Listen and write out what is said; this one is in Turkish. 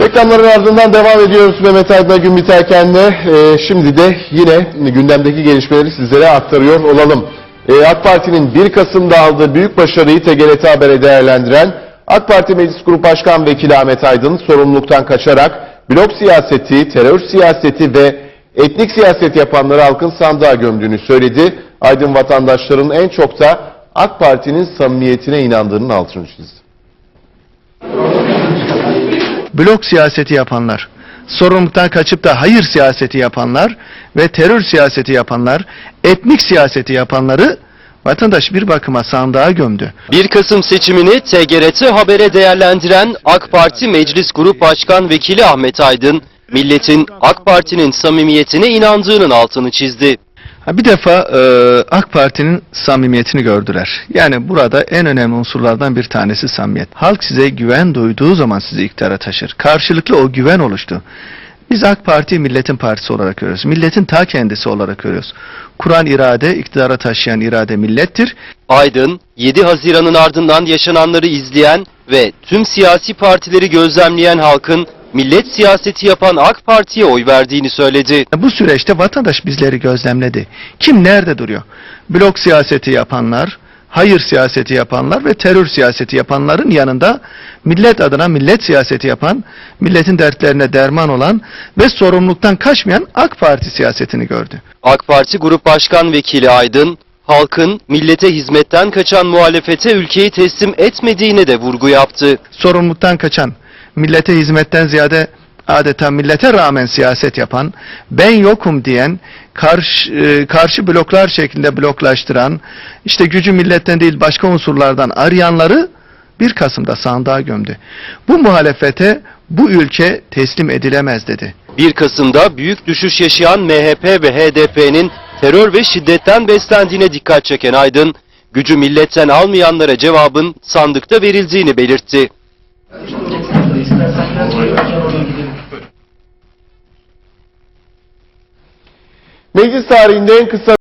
Reklamların ardından devam ediyoruz Mehmet Aydın'a gün biterken de e, şimdi de yine gündemdeki gelişmeleri sizlere aktarıyor olalım. E, AK Parti'nin 1 Kasım'da aldığı büyük başarıyı TGRT Haber'e değerlendiren AK Parti Meclis Grup Başkan Vekili Ahmet Aydın sorumluluktan kaçarak blok siyaseti, terör siyaseti ve etnik siyaset yapanları halkın sandığa gömdüğünü söyledi. Aydın vatandaşların en çok da AK Parti'nin samimiyetine inandığının altını çizdi. Blok siyaseti yapanlar, sorumluluktan kaçıp da hayır siyaseti yapanlar ve terör siyaseti yapanlar, etnik siyaseti yapanları vatandaş bir bakıma sandığa gömdü. 1 Kasım seçimini TGRT Haber'e değerlendiren AK Parti Meclis Grup Başkan Vekili Ahmet Aydın, milletin AK Parti'nin samimiyetine inandığının altını çizdi. Bir defa e, AK Parti'nin samimiyetini gördüler. Yani burada en önemli unsurlardan bir tanesi samimiyet. Halk size güven duyduğu zaman sizi iktidara taşır. Karşılıklı o güven oluştu. Biz AK Parti milletin partisi olarak görüyoruz. Milletin ta kendisi olarak görüyoruz. Kur'an irade, iktidara taşıyan irade millettir. Aydın, 7 Haziran'ın ardından yaşananları izleyen ve tüm siyasi partileri gözlemleyen halkın millet siyaseti yapan AK Parti'ye oy verdiğini söyledi. Bu süreçte vatandaş bizleri gözlemledi. Kim nerede duruyor? Blok siyaseti yapanlar, hayır siyaseti yapanlar ve terör siyaseti yapanların yanında millet adına millet siyaseti yapan, milletin dertlerine derman olan ve sorumluluktan kaçmayan AK Parti siyasetini gördü. AK Parti Grup Başkan Vekili Aydın, halkın millete hizmetten kaçan muhalefete ülkeyi teslim etmediğine de vurgu yaptı. Sorumluluktan kaçan, millete hizmetten ziyade adeta millete rağmen siyaset yapan, ben yokum diyen, karşı, e, karşı bloklar şeklinde bloklaştıran, işte gücü milletten değil başka unsurlardan arayanları 1 Kasım'da sandığa gömdü. Bu muhalefete bu ülke teslim edilemez dedi. 1 Kasım'da büyük düşüş yaşayan MHP ve HDP'nin terör ve şiddetten beslendiğine dikkat çeken Aydın, gücü milletten almayanlara cevabın sandıkta verildiğini belirtti. Meclis tarihinde en kısa